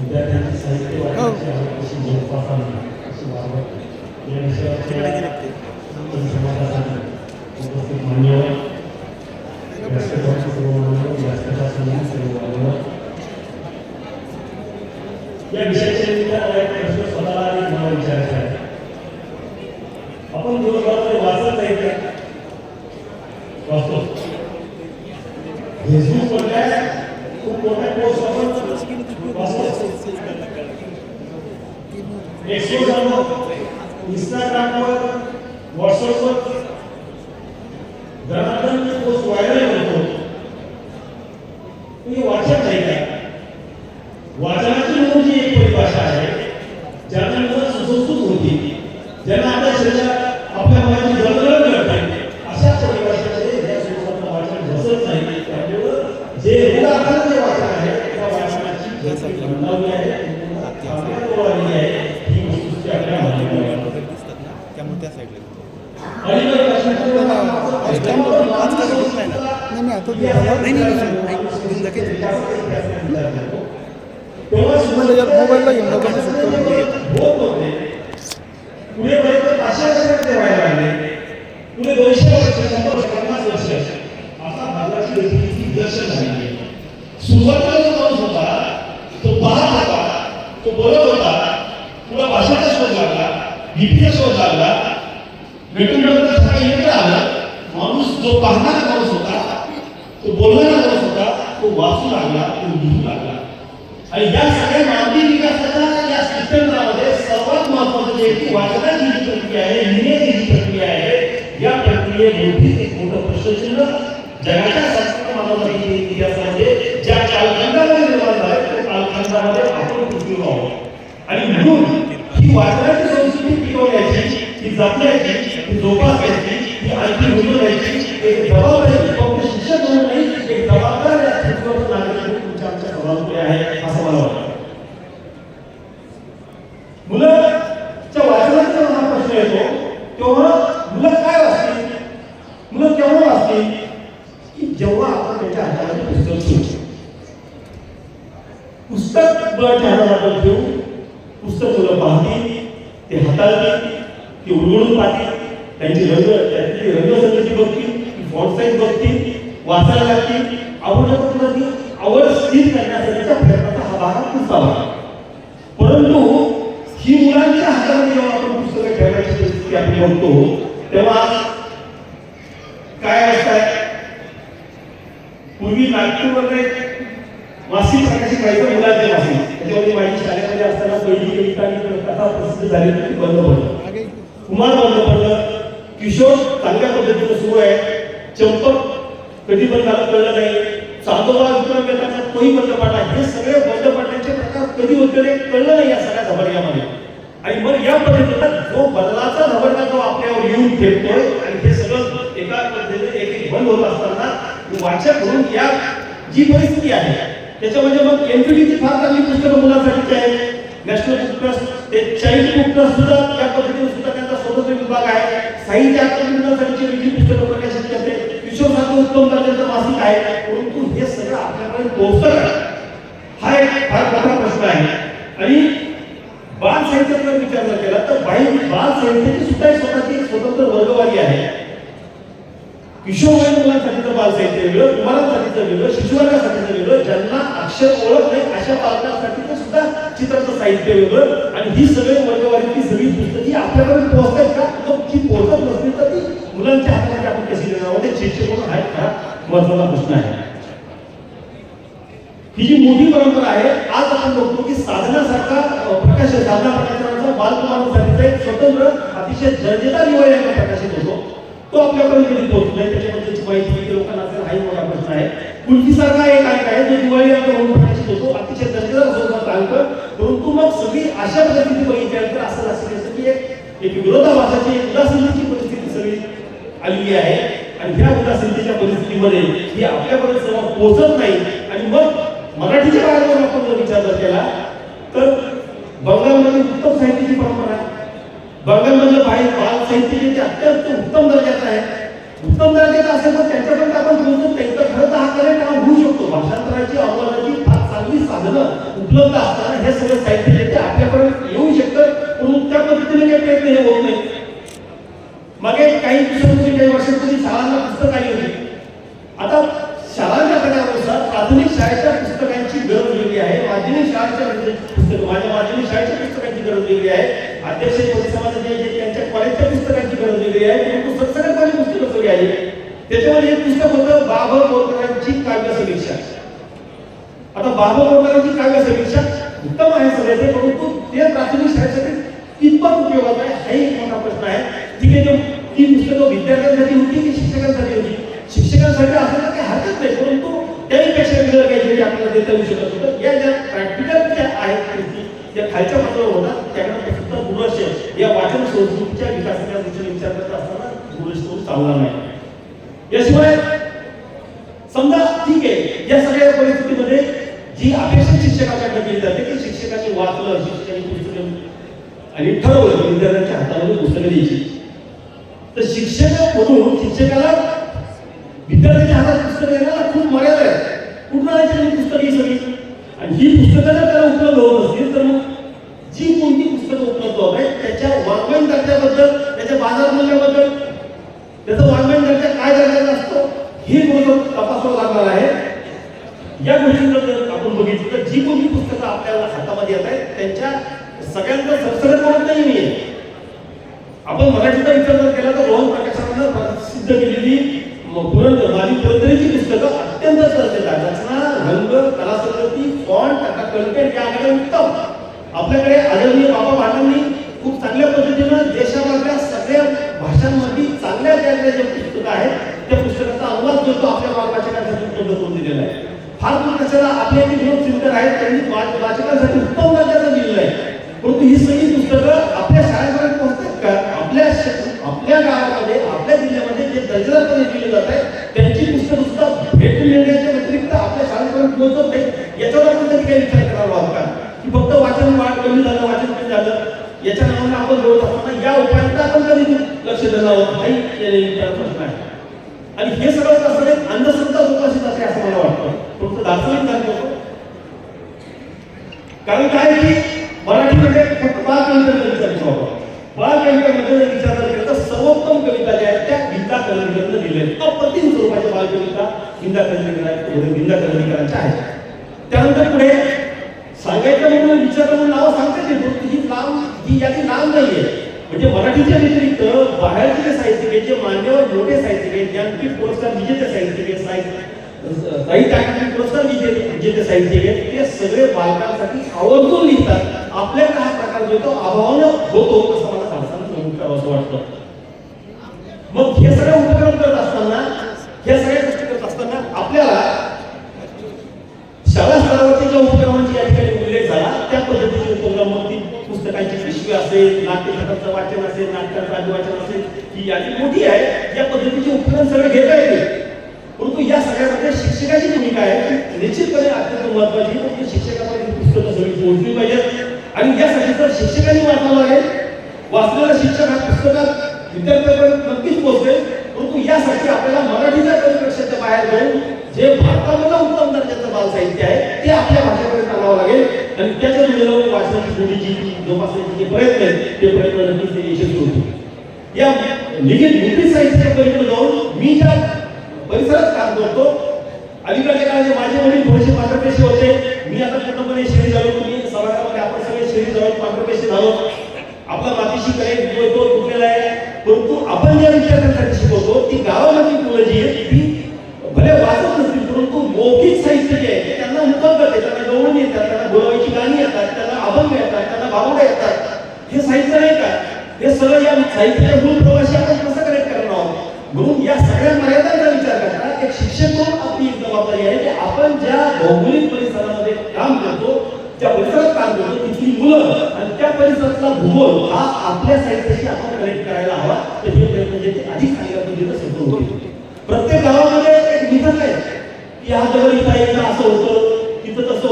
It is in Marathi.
विद्यार्थ्यांची साहित्य आवड कशी जोपासावी कशी वाढवावी या विषयावर समाजासाठी उपस्थित मान्यवर व्यासपीठाचे सर्व मान्यवर व्यासपीठासमोर सर्व मान्यवर या विषयाच्या निमित्तानं एक प्रश्न स्वतःला आणि मला विचारायचा आहे आपण दिवसभरामध्ये वाचत नाही का वाचतो फेसबुकवर खूप मोठ्या पोस्ट आपण वाचतो एक्सोजवर इंस्टाग्रामवर व्हॉट्सअपवर धनाधन पोस्ट व्हायरल होतो तुम्ही वाचत नाही का? वाचनाची म्हणून जी एक परिभाषा आहे ज्यांना मुलं सुसंस्कृत होती. ज्यांना आपल्या शरीरात आपल्या मनाची जळजळ करत नाही अशा परिभाषेमध्ये या सुसंस्कृत वाचन घसत नाही. त्यामुळं जे मुलं आपण जे वाचन आहे त्या वाचनाची गती मंदावली आहे आपल्याला आलेली आहे ही वस्तुस्थिती आपल्या मान्य आहे. त्यामुळे त्या साईडला अलीकडे प्रश्न आज टाइम आज काय होत नाही ना नाही मी आता दिला नाही नाही नाही घेऊन जा काही तेव्हा तुम्हाला यात मोबाईलला घेऊन जातो मी सुट्टा नंबर घेतो होत होते पुढे पर्यंत पाचशे वर्ष ते व्हायला लागले पुढे दोनशे वर्ष शंभर वर्ष पन्नास वर्ष आता भारताची गती दर्शन झाली आहे सुरुवातीला जो माणूस होता तो पाहत होता तो बोलत होता पुढे भाषेचा शोध लागला लिपीचा शोध लागला वेटून सकाळी एकदा आलं माणूस जो पाहणारा माणूस होता तो बोलणारा माणूस होता तो वाचू लागला तो लिहू लागला. आणि या सगळ्या मानवी विकासाच्या या शिक्षणामध्ये सर्वात महत्वाचं जे की वाचनाची जी प्रक्रिया आहे लिहिण्याची जी प्रक्रिया आहे या प्रक्रियेमधील एक मोठं प्रश्नचिन्ह जगाच्या संस्कृत मानवाच्या इतिहासामध्ये म्हणजे ज्या कालखंडामध्ये निर्माण झाले त्या कालखंडामध्ये आपण उपयोग आहोत. आणि म्हणून ही वाचनाची संस्कृती टिकवण्याची ती जपण्याची ती जोपासण्याची ती आणखी उजवण्याची एक जबाबदारी फक्त शिक्षक म्हणून नाही एक जबाबदार या पृथ्वीवर नागरिक म्हणून तुमच्या आमच्या सभागृही आहे असं मला वाटतं मुलाच्या वाचनाचा जेव्हा हा प्रश्न येतो तेव्हा मुलं काय वाचतील मुलं केव्हा वाचतील की जेव्हा आपण त्यांच्या हातामध्ये पुस्तक ठेवू पुस्तक मुलाच्या हातात आपण ठेवू पुस्तक तुला पाहतील ते हाताळतील ते उलगडून पाहतील त्यांची रंग त्यांची रंगसंगती बघतील फॉन्ट साईज बघतील वाचायला लागतील आवडत तुला ती आवड स्थिर करण्यासाठीच्या प्रयत्नाचा हा भाग पुसावा. परंतु ही मुलांच्या हातामध्ये जेव्हा आपण पुस्तकं ठेवण्याची परिस्थिती आपण बघतो तेव्हा काय असतात पूर्वी नागपूरमध्ये मासिक प्रकाशित व्हायचं मुलांचे मासिक त्याच्यामध्ये माझी शाळेमध्ये असताना पहिली कविता आणि कथा प्रसिद्ध झाली होती बंद पडलं. कुमार बंद पडलं. किशोर चांगल्या पद्धतीनं सुरू आहे. चंपक कधी बंद झालं कळलं नाही. चांदोबा विक्रम बेताचा तोही बंद पडला. हे सगळे बंद पडण्याचे प्रकार कधी होते कळलं नाही या सगळ्या धबडग्यामध्ये आणि मग या पद्धतीनं जो बदलाचा धबडगा जो आपल्यावर येऊन ठेवतोय आणि हे सगळं एका पद्धतीने एक एक बंद होत असताना वाचक म्हणून या जी परिस्थिती आहे त्याच्यामध्ये मग एनपीडीची फार चांगली पुस्तकं मुलांसाठीची आहे नॅशनल बुक ट्रस्ट ते चाइल्ड बुक ट्रस्ट सुद्धा या पद्धतीने सुद्धा त्यांचा स्वतंत्र विभाग आहे. साहित्य मुलांसाठीची वेगळी पुस्तकं प्रकाशित करते किशोर उत्तम दर्जाचं मासिक आहे. परंतु हे सगळं आपल्याकडे पोहोचतं हा एक फार मोठा प्रश्न आहे. आणि बाल साहित्याचा विचार जर केला तर बाई बाल साहित्याची सुद्धा स्वतःची स्वतंत्र वर्गवारी आहे. किशोरवयीन मुलांसाठीचं बाल साहित्य वेगळं कुमारांसाठीचं वेगळं शिशुवर्गासाठीचं वेगळं ज्यांना अक्षर ओळख नाही अशा बालकांसाठीचं सुद्धा चित्राचं साहित्य वेगळं. आणि ही सगळी वर्गवारीची सगळी पुस्तकी आपल्याकडे पोहोचतात का? मग जी पोहोचत नसतील तर ती मुलांच्या हातामध्ये आपण कशी देणार आहोत? शिक्षक म्हणून आहेत का महत्त्वाचा प्रश्न आहे. ही जी मोठी परंपरा आहे आज आपण बघतो की साधनासारखा प्रकाश साधना प्रकाशनाचा बालकुमारांसाठीचा एक स्वतंत्र अतिशय दर्जेदार निवडणूक प्रकाशित होतो. तो आपल्याकडे कधी पोहोचतो? नाही त्याच्याबद्दलची माहिती लोकांना असेल हाही मोठा प्रश्न आहे. कुल्फीसारखा एक अंक आहे जो दिवाळी अंक म्हणून प्रकाशित होतो अतिशय दर्जेदार स्वरूपात अंक परंतु मग सगळी अशा परिस्थिती बघितल्यानंतर असं लक्षात येतं की एक एक विरोधाभासाची एक उदासीनतेची परिस्थिती सगळी आलेली आहे. आणि ह्या उदासीनतेच्या परिस्थितीमध्ये ही आपल्यापर्यंत सर्व पोहोचत नाही. आणि मग मराठीच्या बाहेर आपण जर विचार जर केला तर बंगालमध्ये उत्तम साहित्याची परंपरा आहे बंगालमधलं बाहेर बाल साहित्य जे अत्यंत उत्तम दर्जाचं उत्तम दर्जाचा असेल तर त्यांच्यापर्यंत आपण पोहोचत नाही खरं तर हा करेक्ट हा होऊ शकतो. भाषांतराची अनुवादाची फार चांगली साधनं उपलब्ध असताना हे सगळं साहित्य जे ते आपल्यापर्यंत येऊ शकतं परंतु त्या पद्धतीने काही प्रयत्न हे होत नाही मागे काही दिवसांपूर्वी काही वर्षांपूर्वी शाळांना पुस्तक आली होती. आता शाळांच्या प्रकारानुसार प्राथमिक शाळेच्या पुस्तकांची गरज वेगळी आहे. माध्यमिक शाळेच्या म्हणजे पुस्तक माझ्या माध्यमिक शाळेच्या पुस्तकांची गरज वेगळी आहे. अध्यक्ष परिसमाजाचे जे त्यांच्या कॉलेजच्या पुस्तकांची गरज वेगळी आहे. परंतु सगळ्यांची पुस्तकं आली. त्याच्यामध्ये एक पुस्तक होतं बाबा बोरकरांची काव्य समीक्षा. आता बाबा बोरकरांची काव्य समीक्षा उत्तम आहे सगळ्याचे परंतु ते प्राथमिक शाळेसाठी कितपत उपयोगात आहे? हा एक मोठा प्रश्न आहे. ठीक आहे ती पुस्तकं विद्यार्थ्यांसाठी होती की शिक्षकांसाठी होती? शिक्षकांसाठी असं काही हरकत नाही परंतु त्याहीपेक्षा वेगळं काहीतरी आपल्याला देता येऊ शकत होतं. या ज्या प्रॅक्टिकल ज्या आहेत कृती ज्या खालच्या पातळीवर होतात त्यांना फक्त दुर्लक्ष या वाचन संस्कृतीच्या विकासाच्या दिशेने विचार करत असताना दुर्लक्ष करून चालणार नाही. याशिवाय समजा ठीक आहे या सगळ्या परिस्थितीमध्ये जी अपेक्षा शिक्षकाकडनं केली जाते की शिक्षकांनी वाचलं शिक्षकांनी पुस्तकं आणि ठरवलं विद्यार्थ्यांच्या हातामध्ये पुस्तकं द्यायची. तर शिक्षक म्हणून शिक्षकाला विद्यार्थ्यांच्या हातात पुस्तक देण्याला खूप मर्यादा आहे. कुठं आणायची पुस्तक ही सगळी? आणि ही पुस्तकं जर त्याला उपलब्ध होत नसतील तर मग जी कोणती पुस्तकं उपलब्ध होत आहेत त्याच्या वाङ्मयीन दर्जाबद्दल त्याच्या बाजार मूल्याबद्दल त्याचा वाङ्मयीन दर्जा काय दर्जाचा असतो हे थोडं तपासावं लागणार आहे या गोष्टींना जर आपण बघितलं तर जी कोणती पुस्तकं आपल्याला हातामध्ये येत आहेत त्यांच्या सगळ्यांचा संसर्ग म्हणत नाही मी आपण मराठीचा विचार जर केला तर रोहन प्रकाशनानं प्रसिद्ध केलेली म- पुरंदर माझी पुरंदरीची पुस्तकं अत्यंत सरसेल रचना रंग कलासंस्कृती फॉन्ट आता कंटेंट या आकडे उत्तम. आपल्याकडे आदरणीय बाबा भाटांनी खूप चांगल्या पद्धतीनं देशामधल्या सगळ्या भाषांमध्ये चांगल्या ज्या जे पुस्तकं आहेत त्या पुस्तकाचा अनुवाद जो तो आपल्या वाचकांसाठी उपलब्ध करून दिलेला आहे. फार दूर कशाला आपले जे विनोद चिंतन आहेत त्यांनी वाचकांसाठी उत्तम दर्जाचं परंतु ही सगळी पुस्तकं आपल्या शाळेपर्यंत पोहोचतात का? आपल्या आपल्या गावामध्ये आपल्या जिल्ह्यामध्ये जे दर्जेदारपणे दिले जात आहे त्यांची पुस्तकं सुद्धा भेट मिळण्याच्या व्यतिरिक्त आपल्या शाळेपर्यंत पोहोचत नाही याच्यावर आपण तरी काही विचार करावा आहोत का? की फक्त वाचन वाढ कमी झालं वाचन कमी झालं याच्या नावाने आपण बोलत असताना या उपायांचा आपण कधी लक्ष देणार आहोत? नाही प्रश्न आहे. आणि हे सगळं असं एक अंधश्रद्धा जोपासित असते असं मला वाटतं. फक्त दाखवून कारण काय की मराठीमध्ये फक्त बाल कवितेचा विचार होता बाल जर विचार जर केला तर सर्वोत्तम कविता ज्या आहेत त्या गीता करंदीकरांना दिल्या आहेत. अप्रतिम स्वरूपाच्या बालकविता गीता करंदीकरांच्या गीता करंदीकरांच्या आहेत. त्यानंतर पुढे सांगायचं म्हणून विचारलं म्हणून नावं सांगता येतो ही लांब ही यादी नाही आहे. म्हणजे मराठीच्या व्यतिरिक्त बाहेरचे जे साहित्यिक आहेत जे मान्यवर मोठे साहित्यिक आहेत ज्ञानपीठ पुरस्कार विजेते साहित्यिक आहेत साहित्य साहित्य अकादमी पुरस्कार विजेते विजेते साहित्यिक आहेत ते सगळे बालकांसाठी आवर्जून लिहितात. आपल्याला हा प्रकार जो आहे तो अभावानं होतो असं मला सांगताना नमूद करावं असं वाटतं. मग हे सगळे उपक्रम करत असताना हे सगळ्या गोष्टी करत असताना आपल्याला शाळा स्तरावरती ज्या उपक्रमांची या ठिकाणी उल्लेख झाला त्या पद्धतीचे उपक्रम मग ती पुस्तकांची पिशवी असेल नाट्यकथांचं वाचन असेल नाटकाचं अभिवाचन असेल ही यादी मोठी आहे. या पद्धतीचे उपक्रम सगळे घेता येतील. परंतु या सगळ्यामध्ये शिक्षकाची भूमिका आहे. निश्चितपणे अत्यंत महत्वाची म्हणजे शिक्षकामध्ये पुस्तकं सगळी पोहोचली पाहिजेत. आणि या जर शिक्षकांनी वाचावं आहे. वाचलेला शिक्षक हा पुस्तकात विद्यार्थ्यांपर्यंत नक्कीच पोहोचेल परंतु यासाठी आपल्याला मराठीच्या परिप्रेक्षाच्या बाहेर जाऊन जे भारतामधलं उत्तम दर्जाचं बाल साहित्य आहे ते आपल्या भाषेमध्ये आणावं लागेल. आणि त्याच्या जोडीला वाचण्याची मुलीची जोपासण्याचे जे प्रयत्न आहेत ते प्रयत्न नक्कीच यशस्वी होतील. या लिखित लिखित साहित्याच्या पलीकडे जाऊन मी ज्या परिसरात काम करतो अलीकडच्या काळात माझे वडील थोडेसे पांढरपेशे होते मी आता पूर्णपणे शहरी झालो तुम्ही समाजामध्ये आपण सगळे शहरी पैसे झालो आपला मातीशी कनेक्ट जो तुटलेला आहे. परंतु आपण ज्या विद्यार्थ्यांसाठी शिकवतो ती गावामधली मुलं जी आहेत ती भले वाचत नसतील परंतु मौखिक साहित्य जे आहे त्यांना उपलब्ध आहे त्यांना गवळण येतात त्यांना गुलाबाची गाणी येतात त्यांना अभंग येतात त्यांना बाबुड्या येतात. हे साहित्य नाही का? हे सगळं या साहित्याच्या मूळ प्रवाशी आपण कसं कनेक्ट करणार आहोत? म्हणून या सगळ्या मर्यादांचा विचार करता एक शिक्षक म्हणून आपली जबाबदारी आहे की आपण ज्या भौगोलिक परिसरात त्या परिसरात काम करतो तिथली मुलं आणि त्या परिसरातला भूगोल हा आपल्या साहित्याशी आपण कनेक्ट करायला हवा. तर हे प्रयत्न जे ते अधिक चांगल्या पद्धतीने सफल होतील प्रत्येक गावामध्ये एक मिथक आहे. की हा दगड इथं आहे इथं असं होतं तिथं तसं